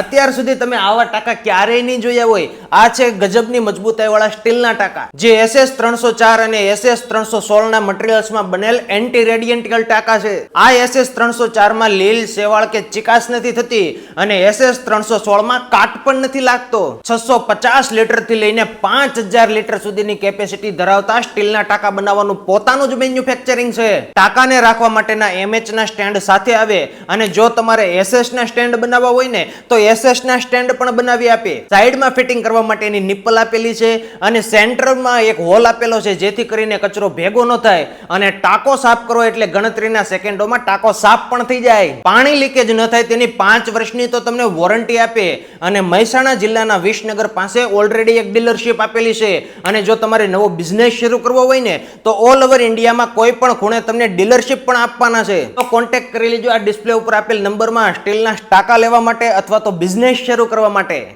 અત્યાર સુધી તમે આવા ટાંકા ક્યારેય નહીં જોયા હોય. આ છે ગજબની મજબૂતાઈવાળા સ્ટીલના ટાંકા. જે એસએસ ત્રણસો ચાર અને એસએસ ત્રણસો સોળ ના મટીરિયલ્સમાં બનેલ એન્ટી રેડિયન્ટિકલ ટાંકા છે. આ એસએસ ત્રણસો ચારમાં લીલ સેવાળ કે ચિકાસ નથી થતી અને એસએસ ત્રણસો સોળમાં કાટ પણ નથી લાગતો. છસો પચાસ લીટરથી લઈને પાંચ હજાર લીટર સુધીની કેપેસિટી ધરાવતા સ્ટીલના ટાંકા બનાવવાનું પોતાનું જ મેન્યુફેક્ચરિંગ છે. ટાંકાને રાખવા માટેના એમએચ ના સ્ટેન્ડ સાથે આવે અને જો તમારે એસએસના સ્ટેન્ડ બનાવવા હોય ને તો એસએસ ના સ્ટેન્ડ પણ બનાવી આપે. સાઈડમાં ફિટિંગ કરવા માટેની નિપ્પલ આપેલી છે અને સેન્ટરમાં એક હોલ આપેલો છે જેથી કરીને કચરો ભેગો ન થાય અને ટાંકો સાફ કરો એટલે ગણતરીના સેકન્ડોમાં ટાંકો સાફ પણ થઈ જાય. પાણી લીકેજ ન થાય તેની પાંચ વર્ષની તો તમને વોરંટી આપે. અને મહેસાણા જિલ્લાના વિસનગર પાસે ઓલરેડી એક ડીલરશીપ આપેલી છે. અને જો તમારે નવો બિઝનેસ શરૂ કરવો હોય ને, તો ઓલ ઓવર ઇન્ડિયામાં કોઈ પણ ખૂણે તમને ડીલરશીપ પણ આપવાના છે. તો કોન્ટેક્ટ કરી લેજો. આ ડિસ્પ્લે ઉપર આપેલ નંબરમાં સ્ટીલના ટાંકા લેવા માટે અથવા તો બિઝનેસ શરૂ કરવા માટે.